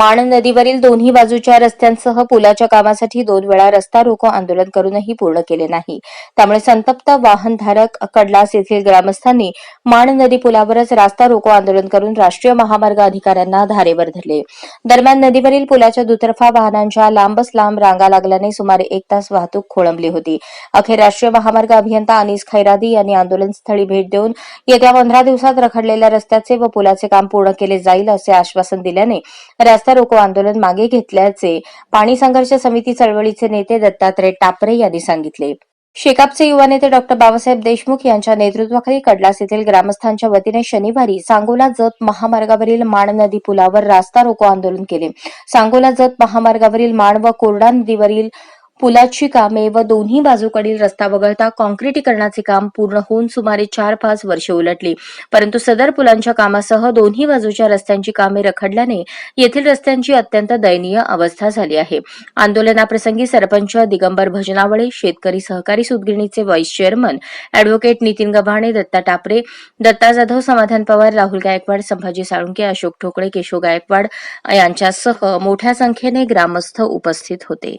माण नदीवरील दोन्ही बाजूच्या रस्त्यांसह पुलाच्या कामासाठी दोन वेळा रस्ता रोको आंदोलन करूनही पूर्ण केले नाही. त्यामुळे संतप्त वाहनधारक कडलास येथील ग्रामस्थांनी माण नदी पुलावरच रास्ता रोको आंदोलन करून राष्ट्रीय महामार्ग अधिकाऱ्यांना धारेवर धरले. दरम्यान नदीवरील पुलाच्या दुतर्फा वाहनांच्या लांबच लांब रांगा लागल्याने सुमारे एक तास वाहतूक खोळंबली होती. अखेर राष्ट्रीय महामार्ग अभियंता अनिस खैरादी यांनी आंदोलनस्थळी भेट देऊन येत्या पंधरा दिवसात रखडलेल्या रस्त्याचे व पुलाचे काम पूर्ण केले जाईल असे आश्वासन दिल्याने रस्ता रोको आंदोलन मागे घेतल्याचे पाणी संघर्ष समिती चळवळीचे नेते दत्तात्रय टापरे यांनी सांगितले. शेकापचे युवा नेते डॉक्टर बाबासाहेब देशमुख यांच्या नेतृत्वाखाली कडलास येथील ग्रामस्थांच्या वतीने शनिवारी सांगोला जत महामार्गावरील माण नदी पुलावर रास्ता रोको आंदोलन केले. सांगोला जत महामार्गावरील माण व कोरडा नदीवरील पुलाची कामे व दोन्ही बाजूकडील रस्ता वगळता काँक्रीटीकरणाचे काम पूर्ण होऊन सुमारे चार पाच वर्षे उलटली. परंतु सदर पुलांच्या कामासह दोन्ही बाजूच्या रस्त्यांची कामे रखडल्याने येथील रस्त्यांची अत्यंत दयनीय अवस्था झाली आहे. आंदोलनाप्रसंगी सरपंच दिगंबर भजनावळे शेतकरी सहकारी सुदगिरणीचे vice chairman advocate Nitin Gavhane Datta Tapre Datta Jadhav Samadhan Pawar Rahul Gaikwad Sambhaji Salunke Ashok ठोकळे केशव गायकवाड यांच्यासह मोठ्या संख्येने ग्रामस्थ उपस्थित होते.